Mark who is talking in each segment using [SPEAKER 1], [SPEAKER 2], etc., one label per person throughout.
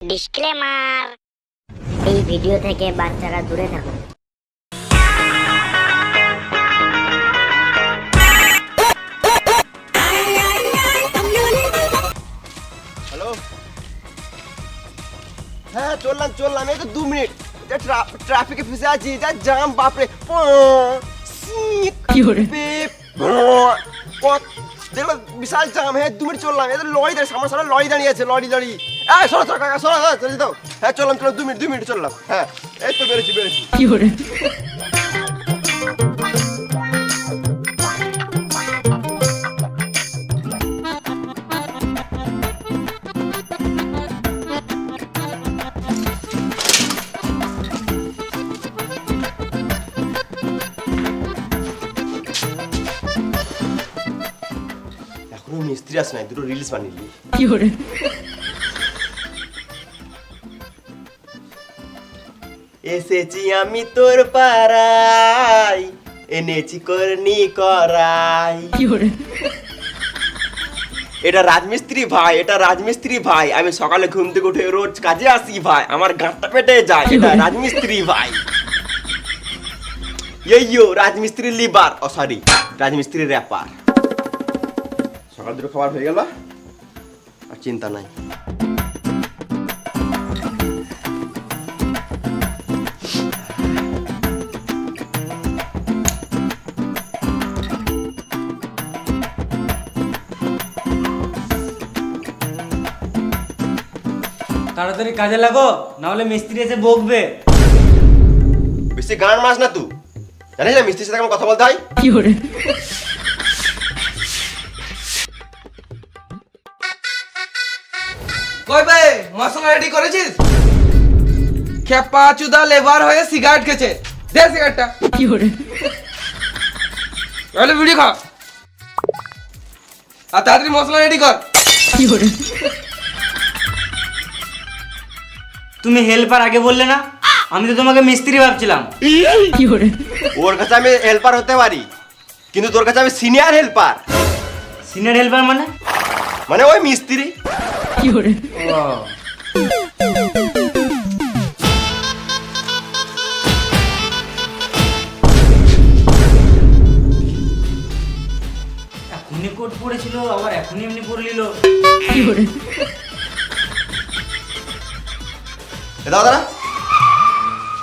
[SPEAKER 1] Disclaimer এই video থেকে বাচ্চারা দূরে থাকুন
[SPEAKER 2] হ্যালো হ্যাঁ চললাম চললাম। এই তো দু মিনিট। ট্রাফিকে ফেসে আছি। যা জাম বাপরে। দেখল বিশাল জাম হ্যাঁ দু মিনিট চললাম। এদের লরি দাঁড়িয়ে সামনে সামনে লরি দাঁড়িয়ে আছে, লরি লরি। হ্যাঁ সরো সরো, কাকা, সরো সরো চলে যেতাম হ্যাঁ চললাম চললাম দু মিনিট দু মিনিট চললাম। হ্যাঁ এই তো বেরোচ্ছি বেরোচ্ছি মিস্ত্রি আসে নাই দুটো রিলস বানিয়ে নিই। এসেছি আমি তোর পাড়াই এনেছি করনি করাই। এটা রাজমিস্ত্রি ভাই এটা রাজমিস্ত্রি ভাই। আমি সকালে ঘুম থেকে উঠে রোজ কাজে আসি ভাই আমার গাঁটটা পেটে যায় এটা রাজমিস্ত্রি ভাই। ইয়ো রাজমিস্ত্রি লিবার ও সরি রাজমিস্ত্রি র্যাপার সকাল দুটো খাবার হয়ে গেল। আর চিন্তা নাই।
[SPEAKER 3] তাড়াতাড়ি কাজে লাগো নাহলে মিস্ত্রি এসে বকবে।
[SPEAKER 2] বেশি গান মাস না তুই জানিস না মিস্ত্রির সাথে কথা বলতে হয়?
[SPEAKER 4] কই বে মশলা রেডি করেছিস? খেপা চুদা লেবার হয়ে সিগারেট খেছে দে সিগারেটটা তাহলে ভিডিও খা। আর তাড়াতাড়ি মশলা রেডি কর।
[SPEAKER 3] তুমি হেল্পার আগে বললে না? আমি তো তোমাকে মিস্ত্রি ভাবছিলাম।
[SPEAKER 2] ওর কাছে আমি হেল্পার হতে পারি কিন্তু তোর কাছে আমি সিনিয়র হেল্পার
[SPEAKER 3] সিনিয়র হেল্পার মানে?
[SPEAKER 2] মানে ওই মিস্ত্রি।
[SPEAKER 3] এখনই কোট পড়েছিল আবার এখনই এমনি পড়ে নিল
[SPEAKER 2] দাদা দাদা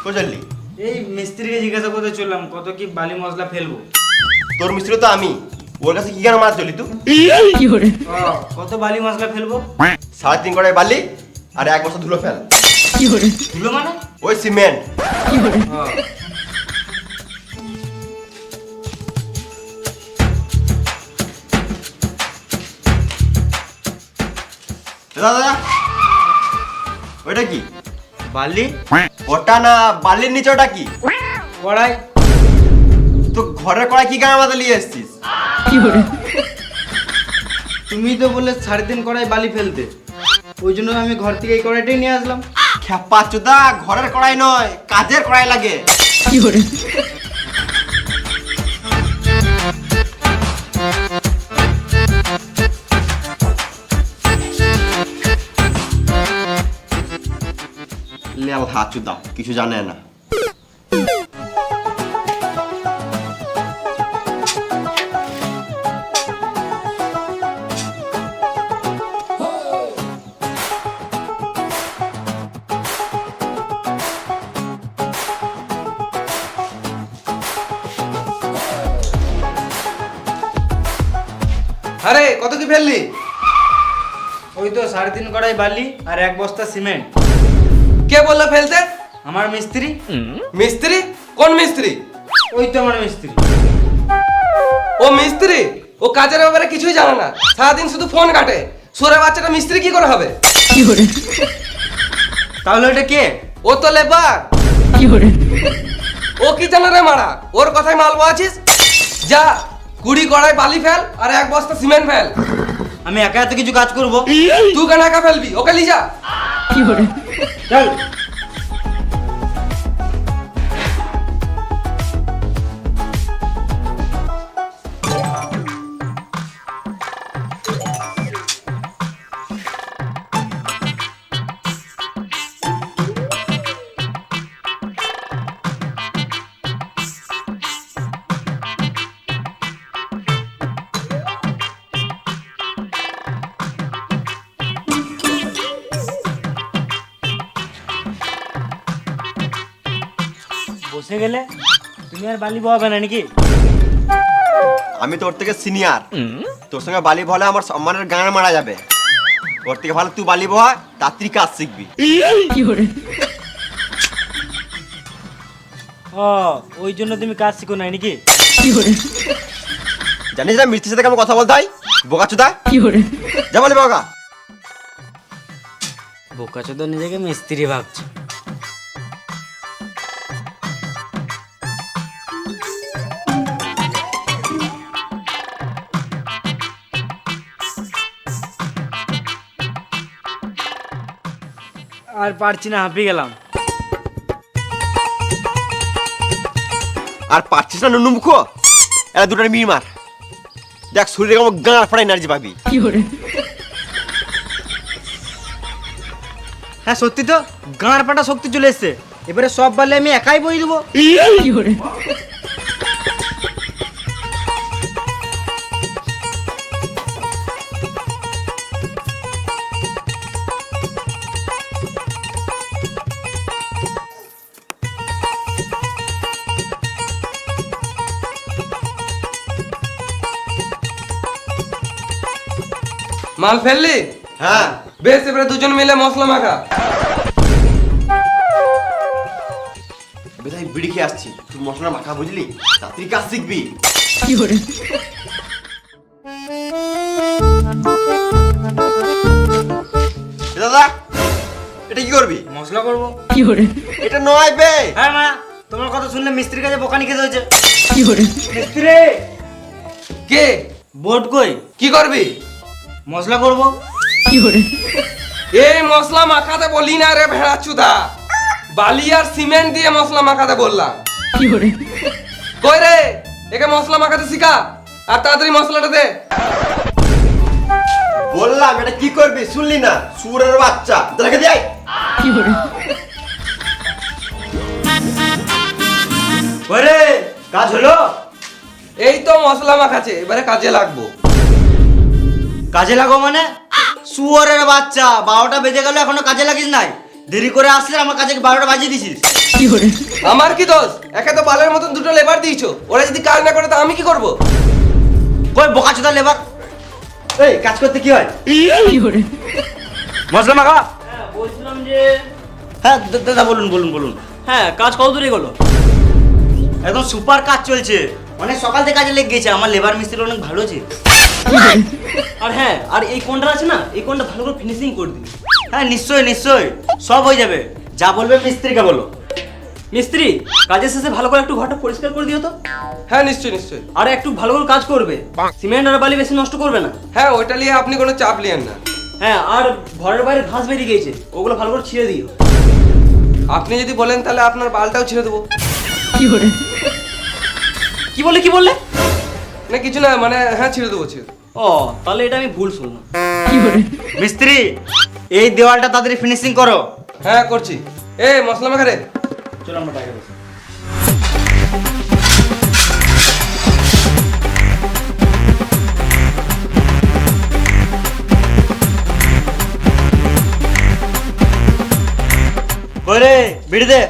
[SPEAKER 2] কোথায় চললি
[SPEAKER 3] এই মিস্ত্রিকে জিজ্ঞাসা করতে চললাম কত কি বালি মশলা ফেলব?
[SPEAKER 2] তোর মিস্ত্রি তো আমি। ওর কাছে কি কেন মার চলি তুই?
[SPEAKER 3] কত বালি মশলা ফেলব?
[SPEAKER 2] সাড়ে তিন কড়াই বালি আর এক বছর ধুলো ফেল।
[SPEAKER 3] ধুলো মানে?
[SPEAKER 2] ওই সিমেন্ট। দাদা ওইটা কি?
[SPEAKER 3] বালি?
[SPEAKER 2] ওটা না বালির নিচে ওটা কি?
[SPEAKER 3] কড়াই।
[SPEAKER 2] তো ঘরের কড়াই কি গান আমাদের নিয়ে এসছিস?
[SPEAKER 3] তুমি তো বললে সাড়ে তিন কড়াই বালি ফেলতে। ওই জন্য আমি ঘর থেকে এই কড়াইটাই নিয়ে আসলাম।
[SPEAKER 2] খেপা চুদা ঘরের কড়াই নয় কাজের কড়াই লাগে। লেল হাত চুদা কিছু জানে না।
[SPEAKER 4] ফেললি?
[SPEAKER 3] ওই তো সাড়ে তিন কড়াই বালি আর এক বস্তা সিমেন্ট।
[SPEAKER 4] কে বলল ফেলতে?
[SPEAKER 3] আমার মিস্ত্রি।
[SPEAKER 4] মিস্ত্রি? কোন মিস্ত্রি?
[SPEAKER 3] ওই তো আমার মিস্ত্রি।
[SPEAKER 4] ও মিস্ত্রি? ও কাজের ব্যাপারে কিছুই জানে না। সারাদিন শুধু ফোন কাটে। সোরে বাচ্চাটা মিস্ত্রি কি করে হবে?
[SPEAKER 3] তাহলে ওটা কে?
[SPEAKER 4] ও তো লেবার। ও কি জানে রে মারা? ওর কথায় মালবো আছিস? যা। কুড়ি কড়াই বালি ফেল আর এক বস্তা সিমেন্ট ফেল।
[SPEAKER 3] আমি একা এত কিছু কাজ করব?
[SPEAKER 4] তুই কেন একা ফেলবি? ওকে লিজা।
[SPEAKER 3] কি চল।
[SPEAKER 5] বসে গেলে তুমি আর বালি বহাবে না নাকি?
[SPEAKER 2] আমি তোর থেকে সিনিয়র। তোর সঙ্গে বালি বলে আমার সম্মানের গান মারা যাবে। ওর থেকে ভালো তুই বালি বহা তাড়াতাড়ি কাজ শিখবি।
[SPEAKER 5] ও ওই জন্য তুমি কাজ শিখো নাই নাকি?
[SPEAKER 2] জানিস না মিস্ত্রির সাথে কেমন কথা বলতে হয়? বোকা চুদা যা বলি বোকা।
[SPEAKER 5] বোকাচো তো নিজেকে মিস্ত্রি ভাবছে। আর পারছি না হাঁপিয়ে গেলাম।
[SPEAKER 2] আর পারছিস না নুনু মুখো? এরা দুটার মির মার। দেখ শরীরে কেমন গাঁ ফাড়া এনার্জি পাবি।
[SPEAKER 3] কি হ্যাঁ সত্যি তো গাঁড় পাটা শক্তি চলে এসছে। এবারে সব বালি আমি একাই বই দেবো।
[SPEAKER 4] মাল ফেললি?
[SPEAKER 2] হ্যাঁ।
[SPEAKER 4] বেশ এবারে দুজন মিলে মশলা মাখা।
[SPEAKER 2] বেধাই বিড়ি খেয়ে আসছি। তুই মশলা মাখা বুঝলি? তাড়াতাড়ি কাজ শিখবি। এ দাদা এটা কি করবি?
[SPEAKER 3] মশলা করব।
[SPEAKER 2] এটা নয় বে।
[SPEAKER 3] হ্যাঁ মা তোমার কথা শুনলে মিস্ত্রির কাছে বোকানি খেতে হয়েছে। মিস্ত্রি!
[SPEAKER 4] কে?
[SPEAKER 3] বোর্ড কই?
[SPEAKER 4] কি করবি?
[SPEAKER 3] মশলা করব?
[SPEAKER 4] এই মশলা মাখাতে বলি না রে ভেড়া চুদা। বালি আর সিমেন্ট দিয়ে মশলা মাখাতে বললাম। কি করে? কই রে? একে মশলা মাখাতে শিখা? আর তাড়াতাড়ি মশলাটা দে।
[SPEAKER 2] বললাম এটা কি করবি? শুনলি না? সুরের বাচ্চা। দেখে দেয়
[SPEAKER 3] ওরে কাজ হলো?
[SPEAKER 4] এই তো মশলা মাখাছে এবারে কাজে লাগবো।
[SPEAKER 3] কাজে লাগো মানে? শুয়ারের বাচ্চা বারোটা বেজে গেল এখনও কাজে লাগিস নাই। দেরি করে আসলে আমার কাজে বারোটা বাজিয়ে দিছিস।
[SPEAKER 4] আমার কি দোষ? একে তো বালের মতন দুটো লেবার দিয়েছ। ওরা যদি কাজ না করে তা আমি কি করব?
[SPEAKER 3] কই বোকা চোদা লেবার? এই কাজ করতে কি হয়? মশলা মাখা
[SPEAKER 5] বলছিলাম যে
[SPEAKER 3] হ্যাঁ দাদা বলুন বলুন বলুন।
[SPEAKER 5] হ্যাঁ কাজ কত দূরে গেলো?
[SPEAKER 3] একদম সুপার কাজ চলছে। অনেক সকাল থেকে কাজে লেগে গেছে আমার লেবার মিস্ত্রি অনেক ভালো আছে
[SPEAKER 5] আর হ্যাঁ আর এই কোনটা আছে না এই কোনটা ভালো করে ফিনিশিং করে দিবি।
[SPEAKER 3] হ্যাঁ নিশ্চয়ই নিশ্চয়ই সব হয়ে যাবে। যা বলবে মিস্ত্রিকে বলো।
[SPEAKER 5] মিস্ত্রি কাজের শেষে ভালো করে একটু ঘরটা পরিষ্কার করে দিও তো।
[SPEAKER 4] হ্যাঁ নিশ্চয়ই নিশ্চয়ই
[SPEAKER 5] আর একটু ভালো করে কাজ করবে। সিমেন্ট আর বালি বেশি নষ্ট করবে না।
[SPEAKER 4] হ্যাঁ ওইটা নিয়ে আপনি কোনো চাপ লিয়েন না।
[SPEAKER 5] হ্যাঁ আর ঘরের বাইরে ঘাস বেরিয়ে গিয়েছে ওগুলো ভালো করে ছিঁড়ে দিও।
[SPEAKER 4] আপনি যদি বলেন তাহলে আপনার বালটাও ছেড়ে দেবো।
[SPEAKER 5] কি বললে কি বললে?
[SPEAKER 4] না কিছু না মানে হ্যাঁ ছিঁড়ে দেবো ছেড়ে দেবো।
[SPEAKER 5] ও তাহলে এটা আমি ভুল শুনলাম।
[SPEAKER 3] মিস্ত্রি এই দেওয়ালটা তাড়াতাড়ি ফিনিশিং করো।
[SPEAKER 4] হ্যাঁ করছি। এ মশলা মাখা রে।
[SPEAKER 3] চলো আমরা বাইরে বসি। ওরে বিড়ি দে।